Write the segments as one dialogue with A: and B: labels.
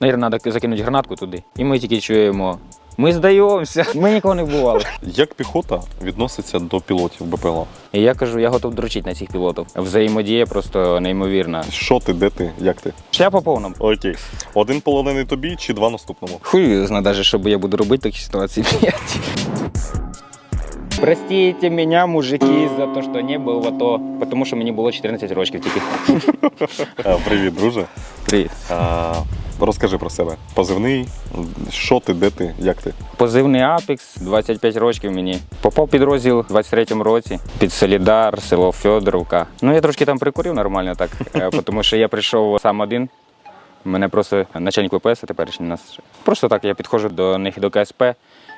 A: Навірно, треба закинути гранатку туди. І ми тільки чуємо. Ми здаємося, ми нікого не бували.
B: Як піхота відноситься до пілотів БПЛА?
A: І я кажу, я готов дрочити на цих пілотів. Взаємодія просто неймовірна.
B: Що ти, де ти, як ти?
A: Шляпа повна.
B: Окей. Один полонений тобі чи два наступному?
A: Хуй знає даже, що я буду робити в такій ситуації. Простите меня, мужики, за те, що не був в АТО, тому що мені було 14 років тільки.
B: Привіт, друже.
A: Привіт.
B: Розкажи про себе. Позивний, що ти, де ти, як ти?
A: Позивний Апекс, 25 років мені. Попав під розділ у 23-му році під Солідар, село Федоровка. Ну я трошки там прикурив нормально так, е, тому що я прийшов сам один. Мене просто начальник ВПС, теперішній нас. Просто так я підходжу до них до КСП,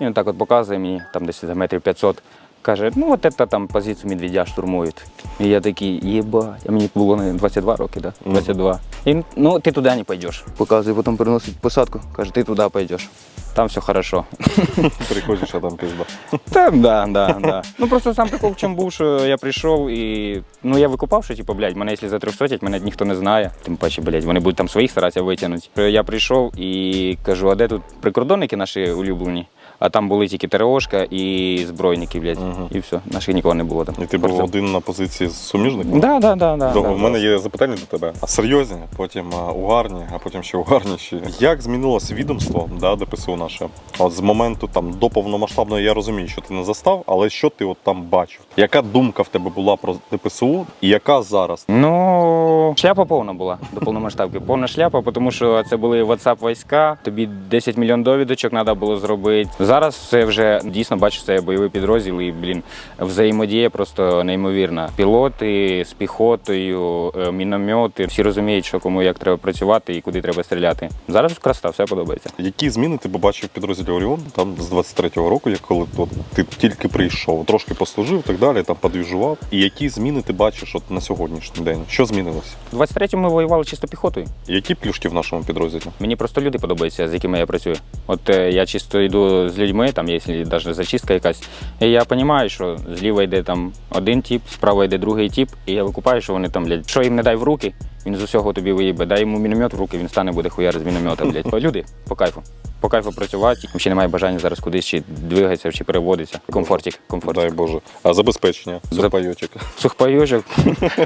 A: і він так от показує мені, там десь за метрів 500. Каже, ну от це там позицію медведя штурмують. І я такий, єба, а мені було не 22 роки, да? 22. І ну ти туди не пойдеш. Показує, потім приносить посадку, каже, ти туди пойдеш. Там все хорошо.
B: Приходиш, а там пізда.
A: Та да, да, да. Ну просто сам прикол в чому був, що я прийшов і ну я викупав, що типу, блядь, мене якщо затрьохсотять, мене ніхто не знає. Тим паче, блядь, вони будуть там своїх старатися витягнути. Я прийшов і кажу, а де тут прикордонники наші улюблені? А там були тільки ТРОшка і збройники, блядь.
B: Мгм.
A: І все. Наших нікого не було там.
B: І ти був
A: Просто-
B: один на позиції з суміжником?
A: Да, да, да, да,
B: Довго.
A: да,
B: в мене є запитання до тебе. А серйозні, потім а, угарні, а потім ще угарніші. Як змінилося відомство да, ДПСУ наше? От з моменту там до повномасштабної я розумію, що ти не застав, але що ти от там бачив? Яка думка в тебе була про ДПСУ і яка зараз?
A: Ну, шляпа повна була до повномасштабки. Повна шляпа, тому що це були WhatsApp війська. Тобі 10 мільйон довідочок треба було зробити. Зараз це вже дійсно бачу, це бойовий підрозділ і блін, взаємодія просто неймовірна. Пілоти з піхотою, е, міномети. Всі розуміють, що кому як треба працювати і куди треба стріляти. Зараз красота, все подобається.
B: Які зміни ти побачив в підрозділі Оріон там з 23-го року, як коли от, ти тільки прийшов, трошки послужив, так далі, там подвіжував. І які зміни ти бачиш от на сьогоднішній день? Що змінилося?
A: У 23-му ми воювали чисто піхотою.
B: Які плюшки в нашому підрозділі?
A: Мені просто люди подобаються, з якими я працюю. От е, я чисто йду з людьми, там є навіть зачистка якась. І я розумію, що зліва йде там один тип, справа йде другий тип, і я викупаю, що вони там, блядь, що їм не дай в руки, він з усього тобі виїбе. Дай йому міномет в руки, він стане буде хуяр з міномета, блядь. Люди по кайфу. По кайфу працювати. Взагалі немає бажання зараз кудись чи двигатися, чи переводитися. Комфортик, комфортик.
B: Дай Боже. А забезпечення? Сухпайочок.
A: Сухпайочок.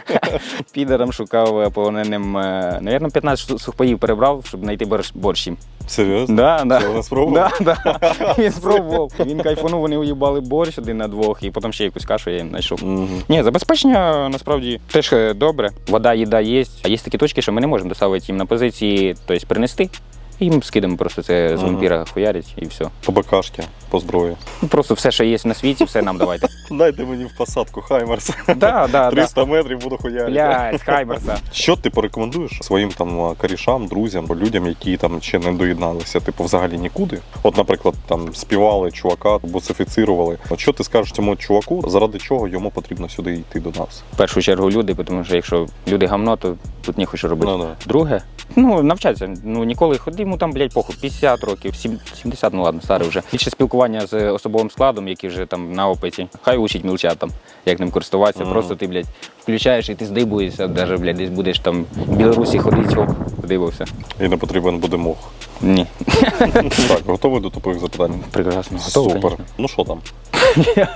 A: Підером шукав е, полоненим. е, Навірно, 15 сухпаїв перебрав, щоб знайти борщ, їм.
B: Серйозно?
A: Да, да.
B: Це вони спробували?
A: Да, да. Він спробував. Він кайфанув, вони уїбали борщ один на двох, і потім ще якусь кашу я їм знайшов. Ні, забезпечення насправді теж е, добре. Вода, їда є. А є такі точки, що ми не можемо доставити їм на позиції, тобто принести. І їм скидемо просто це з
B: Ага.
A: вампіра хуярять і все.
B: По БКшки, по зброї.
A: Ну, Просто все, що є на світі, все нам давайте.
B: Дайте мені в посадку Хаймерс.
A: Да, да, да.
B: 300 метрів буду хуярити.
A: Блядь, Хаймерса.
B: Що ти порекомендуєш своїм там корішам, друзям, людям, які там ще не доєдналися, типу, взагалі нікуди? От, наприклад, там співали чувака, буцифіцирували. От що ти скажеш цьому чуваку, заради чого йому потрібно сюди йти до нас?
A: В першу чергу люди, тому що якщо люди гамно, то тут ніхуй що робити.
B: Ну, да.
A: Друге, ну навчатися. Ну ніколи ходи йому там, блядь, похуй, 50 років, 70, ну ладно, старий вже. Більше спілкування з особовим складом, який вже там на опиті. Хай учить мілчат там, як ним користуватися.
B: Мгм.
A: Просто ти, блядь, включаєш і ти здибуєшся, навіть, блядь, десь будеш там в Білорусі ходити, оп, здибався.
B: І не потрібен буде мох.
A: Ні,
B: Так, готовий до тупих запитань?
A: прекрасно.
B: Супер. Ну що там?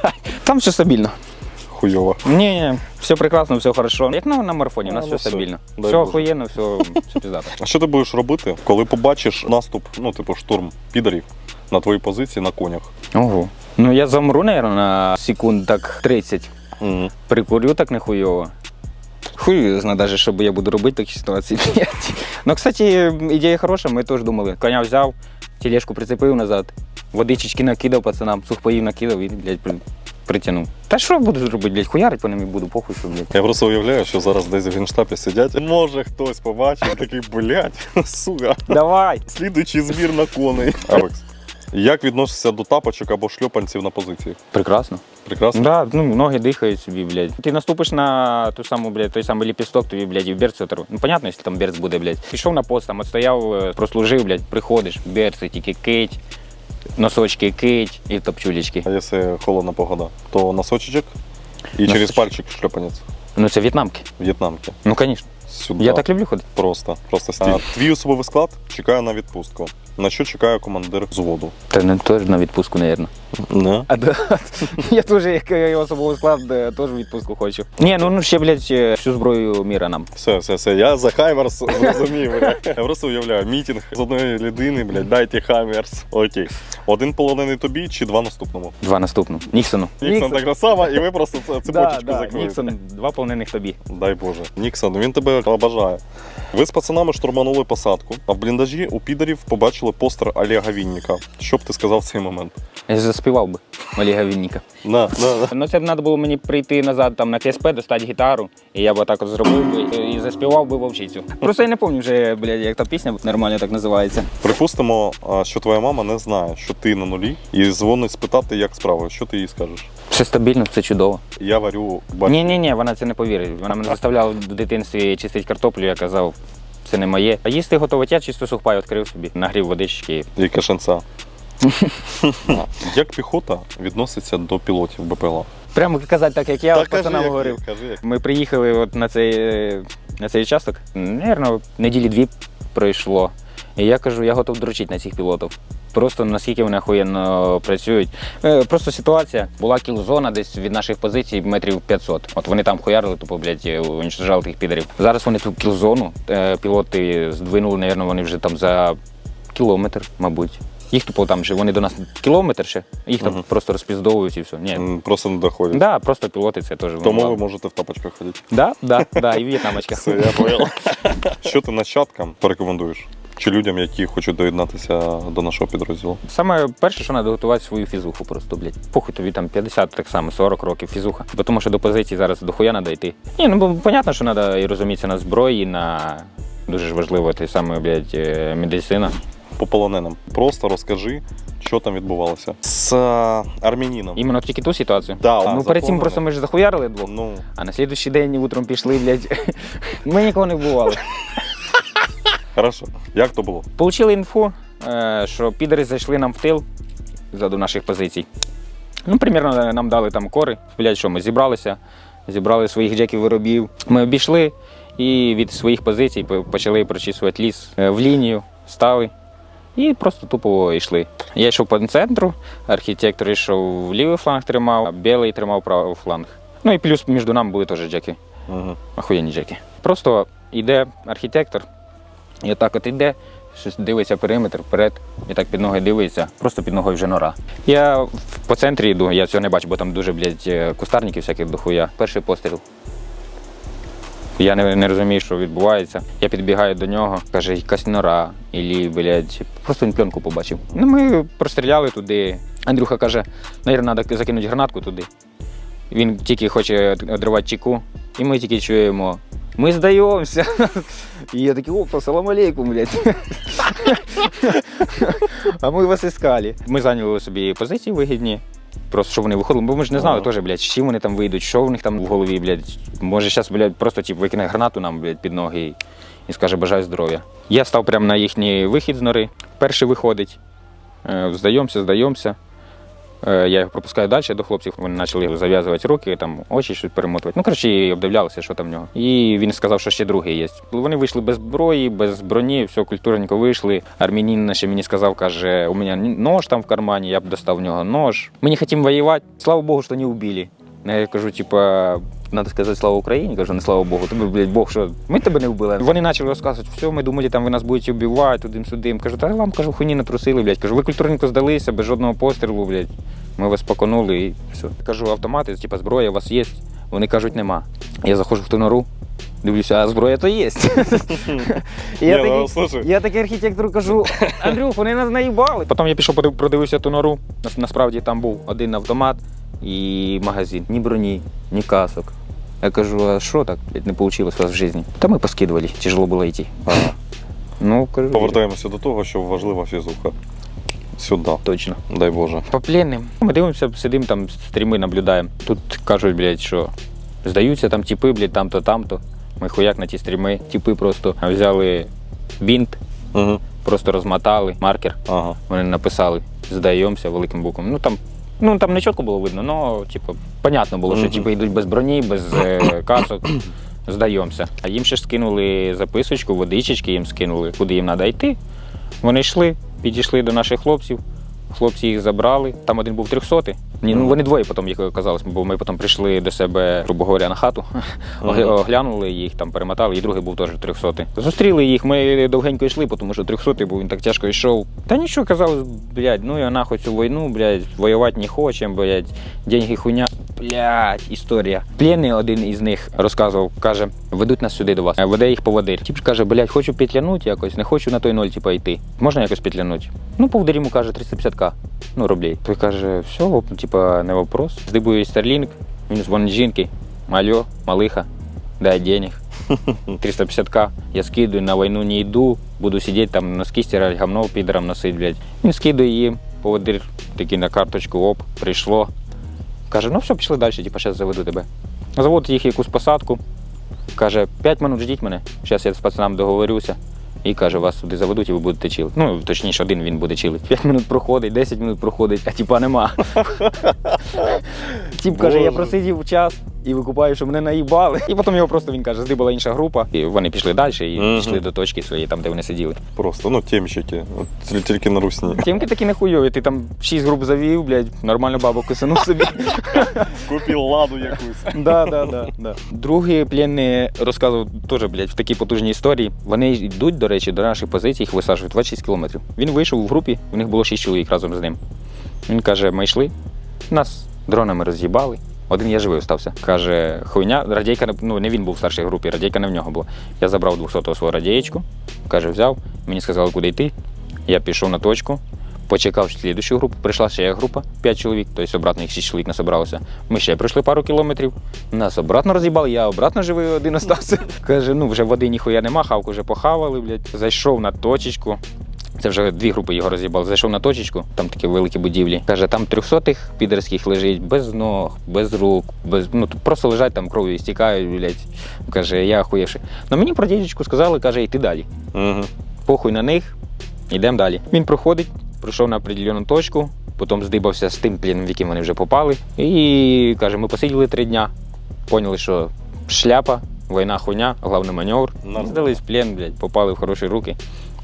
A: Там все стабільно.
B: Хуйово.
A: Ні, ні, все прекрасно, все хорошо. Як на, на марафоні, у нас
B: А, ну
A: все
B: все.
A: стабільно.
B: Дай
A: Все
B: Боже.
A: охуєнно, все, все піздато.
B: А що ти будеш робити, коли побачиш наступ, ну, типу, штурм підарів на твоїй позиції на конях?
A: Ого. Ну я замру, наверное, на секунд так 30.
B: Угу.
A: Прикурю так нехуйово. Хуй знає даже, що я буду робити в такій ситуації. блядь. Ну, кстати, ідея хороша, ми теж думали. Коня взяв, тележку прицепив назад, водичечки накидав пацанам, сухпаїв накидав і, блядь, при- притягнув. Та що я буду робити, блядь, хуярить по ним і буду, похуй, що, блядь.
B: Я просто уявляю, що зараз десь в генштабі сидять. Може хтось побачив, такий, блядь, сука.
A: Давай!
B: Слідуючий збір на коней. Алекс, як відносишся до тапочок або шльопанців на позиції?
A: Прекрасно.
B: Прекрасно?
A: Да, ну, ноги дихають собі, блядь. Ти наступиш на ту саму, блядь, той самий ліпісток, тобі, блядь, і в берці оторве. Ну, понятно, якщо там берц буде, блядь. Пішов на пост, там отстояв, е, прослужив, блядь, приходиш, берці тільки кить, носочки кить і топчулечки.
B: А якщо холодна погода, то носочечок і
A: Носочок.
B: через пальчик шльопанець.
A: Ну це в'єтнамки.
B: В'єтнамки.
A: Ну, звісно.
B: Сюди.
A: Я так люблю ходити.
B: Просто, просто стіль. А, твій особовий склад чекає на відпустку. На що чекає командир взводу?
A: Та не теж на відпустку, мабуть.
B: Не.
A: А да. Я теж, як особовий склад, е, теж відпустку хочу. Ні, ну, ну ще, блядь, е, всю зброю міра нам.
B: Все, все, все. Я за Хаймерс зрозумів. Я просто уявляю, мітинг з одної людини, блядь, дайте Хаймерс. Окей. Один полонений тобі чи два наступному?
A: Два наступну. Ніксону.
B: Ніксон так само, і ви просто це- цепочечку закриєте.
A: Ніксон, два повнених тобі.
B: Дай Боже. Ніксон, він тебе обажає. Ви з пацанами штурманули посадку, а в бліндажі у підарів побачили постер Олега Вінніка. Що б ти сказав в цей момент?
A: Я заспівав би Олега Вінніка.
B: На, на, на.
A: Ну це б треба було мені прийти назад там на КСП, достати гітару, і я б так от зробив би і- і заспівав би вовчицю. Просто я не пам'ятаю вже, блядь, як та пісня нормально так називається.
B: Припустимо, а, що твоя мама не знає, що ти на нулі, і дзвонить спитати, як справи. Що ти їй скажеш?
A: Все стабільно, все чудово.
B: Я варю бачу.
A: Ні, ні, ні, вона це не повірить. Вона мене заставляла в дитинстві чистити картоплю, я казав, це не моє. А їсти готувати я чисто сухпай відкрив собі, нагрів водички.
B: І кашенця. Як піхота відноситься до пілотів БПЛА?
A: Прямо казати так, як я
B: Та
A: от пацанам
B: як
A: говорив.
B: кажи, як.
A: Ми приїхали от на цей, е, на цей участок, Наверно, неділі дві пройшло. І я кажу, я готов дрочити на цих пілотів. Просто наскільки вони охуєнно працюють. Е, Просто ситуація. Була кілзона десь від наших позицій метрів 500. От вони там хуярили, тупо, блядь, е, уничтожали тих підерів. Зараз вони ту кілзону, е, пілоти здвинули, напевно, вони вже там за кілометр, мабуть. Їх тупо там вже вони до нас кілометр ще, їх там
B: Мгм.
A: просто розпіздовують і все. Ні.
B: М, Просто не доходять.
A: Да, просто пілоти це теж.
B: Тому ви можете в тапочках ходити.
A: Да, да, да, і в'єтнамочка.
B: Все, я понял. Що ти нащадкам порекомендуєш? Чи людям, які хочуть доєднатися до нашого підрозділу?
A: Саме перше, що треба готувати свою фізуху просто, блядь. Похуй тобі там 50, так само, 40 років фізуха. Бо тому що до позиції зараз дохуя треба йти. Ні, ну бо понятно, що треба і розумітися на зброї, на дуже ж важливо те саме, блядь, е, медицина.
B: По полоненим. Просто розкажи, що там відбувалося. З а, армянином.
A: Іменно тільки ту ситуацію.
B: Да,
A: ну перед цим просто ми ж захуярили двох.
B: Ну,
A: А на слідуючий день утром пішли, блядь. Ми нікого не вбивали.
B: хорошо. Як то було?
A: Получили інфу, е, що підери зайшли нам в тил ззаду наших позицій. Ну, примірно нам дали там кори. Блять, що ми зібралися, зібрали своїх джеків виробів. Ми обійшли і від своїх позицій почали прочісувати ліс Е, в лінію, стали і просто тупо йшли. Я йшов по центру, архітектор йшов в лівий фланг тримав, а білий тримав правий фланг. Ну і плюс між нами були теж джеки.
B: Угу.
A: Охуєнні джеки. Просто йде архітектор, і отак от йде, щось дивиться периметр вперед, і так під ноги дивиться, просто під ногою вже нора. Я по центрі йду, я цього не бачу, бо там дуже, блядь, е, кустарників всяких дохуя. Перший постріл. Я не, не розумію, що відбувається. Я підбігаю до нього, каже, якась нора, і, блядь, просто він пленку побачив. Ну, ми простріляли туди. Андрюха каже, навірно, треба закинути гранатку туди. Він тільки хоче одривати чеку, і ми тільки чуємо. Ми здаємося. І я такий, опа, салам алейкум, блядь. А ми вас іскали. Ми зайняли собі позиції вигідні. Просто що вони виходили, бо ми ж не знали теж, блядь, чим вони там вийдуть, що в них там в голові, блядь. Може, зараз, блядь, просто тип, викине гранату нам, блядь, під ноги і, і скаже бажаю здоров'я. Я став прямо на їхній вихід з нори. Перший виходить. Е, Здаємося, здаємося. Е, Я його пропускаю далі до хлопців. Вони почали зав'язувати руки, там очі щось перемотувати. Ну, коротше, і обдивлялися, що там в нього. І він сказав, що ще другий є. Вони вийшли без зброї, без броні, все культурненько вийшли. Армянин ще мені сказав, каже, у мене нож там в кармані, я б достав в нього нож. Ми не хотімо воювати. Слава Богу, що не вбили. Я кажу, типа, треба сказати слава Україні, кажу, не слава Богу. Тобі, блядь, Бог, що ми тебе не вбили. Вони почали розказувати, все, ми думали, там ви нас будете вбивати, туди сюди. Кажу, та вам кажу, хуйні натрусили, блядь. Кажу, ви культурненько здалися, без жодного пострілу, блядь. Ми вас поконули і все. Кажу, автомати, типа зброя у вас є. Вони кажуть, нема. Я заходжу в ту нору, дивлюся, а зброя то є. Я
B: Ні,
A: такий-
B: ну,
A: я такий архітектору кажу, Андрюх, вони нас наїбали. Потім я пішов подив- продивився ту нору. Нас- Насправді там був один автомат і магазин. Ні броні, ні касок. Я кажу, а що так блядь, не вийшло у вас в житті? Та ми поскидували, тяжело було йти.
B: Ага.
A: Ну, кажу,
B: Повертаємося до того, що важлива фізуха. Сюди,
A: точно.
B: дай Боже.
A: По пленним. Ми дивимося, сидимо там, стріми наблюдаємо. Тут кажуть, блядь, що здаються там тіпи, блядь, там-то, там-то. Ми хуяк на ті стріми. Тіпи просто взяли бінт,
B: Угу.
A: просто розмотали маркер.
B: Ага.
A: Вони написали здаємося великим буквом. Ну там Ну там не чітко було видно, але типу, понятно було, що типу, йдуть без броні, без е, касок. Здаємося. А їм ще ж скинули записочку, водичечки їм скинули, куди їм треба йти. Вони йшли, підійшли до наших хлопців. Хлопці їх забрали. Там один був трьохсотий. Ні, ну вони двоє потім, як оказалось, бо ми потім прийшли до себе, грубо говоря, на хату, оглянули їх, там перемотали, і другий був теж трьохсотий. Зустріли їх, ми довгенько йшли, тому що трьохсотий був, він так тяжко йшов. Та нічого казали, блядь, ну я нахуй цю війну, блядь, воювати не хочемо, блядь, деньги хуйня. Блядь, історія. Пленний один із них розказував, каже, ведуть нас сюди до вас. Веде їх поводир. Тіп каже, блядь, хочу петлянуть якось, не хочу на той ноль, типа, йти. Можна якось петлянуть? Ну, поводир йому каже 350к. Ну, рублей. Той каже, все, типа, не вопрос. Здибує Старлінг, він дзвонить жінки. Алло, малиха, дай денег. 350к. Я скидаю, на війну не йду, буду сидіти там носки стирати, говно підерам носить, блядь. Він скидує їм, поводир такий на карточку, оп, прийшло. Каже, ну все, пішли далі, типу, зараз заведу тебе. Заводить їх якусь посадку. Каже, 5 минут ждіть мене, зараз я з пацанам договорюся. І каже, вас сюди заведуть і ви будете чилити. Ну, точніше, один він буде чилити. 5 минут проходить, 10 минут проходить, а типа нема. Тіп каже, я просидів час і викупаю, що мене наїбали. І потім його просто він каже, здибала інша група. І вони пішли далі і
B: Мгм.
A: пішли до точки своєї, там, де вони сиділи.
B: Просто, ну, темщики. От тіль- Тільки на русні.
A: Тімки такі не хуйові, ти там 6 груп завів, блядь, нормально бабу кисанув собі.
B: Купив ладу якусь.
A: Да, да, да, да. Другий пленний розказував теж, блядь, в такій потужній історії. Вони йдуть, до речі, до наших позицій, їх висаджують 26 кілометрів. Він вийшов в групі, в них було 6 чоловік разом з ним. Він каже: ми йшли, нас дронами роз'їбали. Один я живий остався. Каже, хуйня, радійка, не- ну не він був в старшій групі, радійка не в нього була. Я забрав 200-го свого радієчку, каже, взяв, мені сказали, куди йти. Я пішов на точку, почекав слідущу групу, прийшла ще група, 5 чоловік, тобто обратно їх 6 чоловік насобралося. Ми ще пройшли пару кілометрів, нас обратно роз'їбали, я обратно живий один остався. Каже, ну вже води ніхуя нема, хавку вже похавали, блядь. Зайшов на точечку. Це вже дві групи його роз'їбали. Зайшов на точечку, там такі великі будівлі. Каже, там трьохсотих підерських лежить без ног, без рук, без ну просто лежать там кров'ю стікають, блядь. Каже, я охуєвши. Ну мені про дідечку сказали, каже, йти далі.
B: Угу.
A: Похуй на них, йдемо далі. Він проходить, пройшов на определену точку, потім здибався з тим пленом, в яким вони вже попали. І каже, ми посиділи три дня, поняли, що шляпа, війна хуйня, головний маневр. Здались в плен, блядь, попали в хороші руки.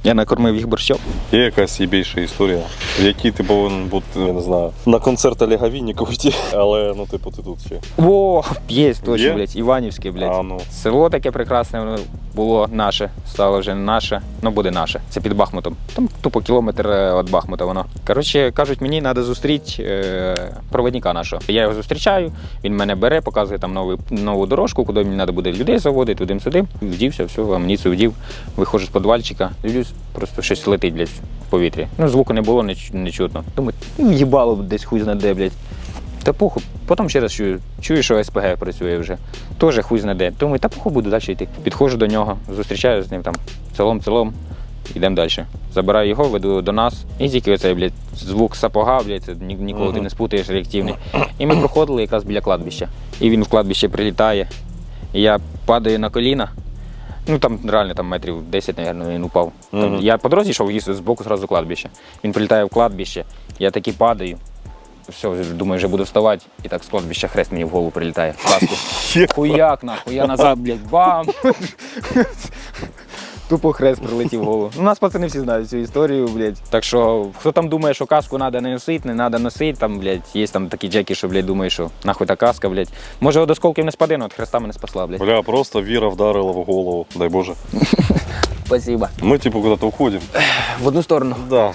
A: Я накормив їх борщом.
B: Є якась і більша історія, в якій ти повинен бути, я не знаю, на концерт Олега Віннікова йти, але ну, типу, ти тут ще.
A: О, є точно,
B: Є?
A: блядь, Іванівське, блядь.
B: А, ну.
A: Село таке прекрасне воно було наше, стало вже не наше, ну буде наше. Це під Бахмутом. Там тупо кілометр е, від Бахмута воно. Коротше, кажуть, мені треба зустріти е, проводника нашого. Я його зустрічаю, він мене бере, показує там нову, нову дорожку, куди мені треба буде людей заводити, туди сюди. Вдівся, все, амуніцію вдів, виходжу з підвальчика, дивлюсь, просто щось летить, блядь, в повітрі. Ну, звуку не було, не, не чутно. Думаю, їбало десь хуй знаде, блядь. Та похуй. Потім ще раз чую, чую, що СПГ працює вже. Теж хуй знаде. Думаю, та похуй буду далі йти. Підходжу до нього, зустрічаю з ним там цілом-цілом, йдемо далі. Забираю його, веду до нас. І тільки оцей, блядь, звук сапога, блядь, ні- ніколи ти не спутаєш реактивний. І ми проходили якраз біля кладбища. І він в кладбище прилітає. І я падаю на коліна. Ну там реально там метрів 10, мабуть, він упав. Там,
B: Мгм.
A: Я по дорозі йшов з боку зразу кладбище. Він прилітає в кладбище, я таки падаю. Все, думаю, вже буду вставати, і так з кладбища хрест мені в голову прилітає. В каску. Хуяк, нахуй, я назад, блядь, бам! Тупо хрест прилетів в голову. Ну, у нас пацани всі знають цю історію, блядь. Так що, хто там думає, що каску треба не носити, не треба носити, там, блядь, є там такі джеки, що, блядь, думають, що нахуй та каска, блядь. Може, от осколків не спаде, але от хреста мене спасла, блядь.
B: Бля, просто віра вдарила в голову, дай Боже.
A: Спасибо.
B: Ми, типу, куда-то уходим.
A: В одну сторону.
B: Да,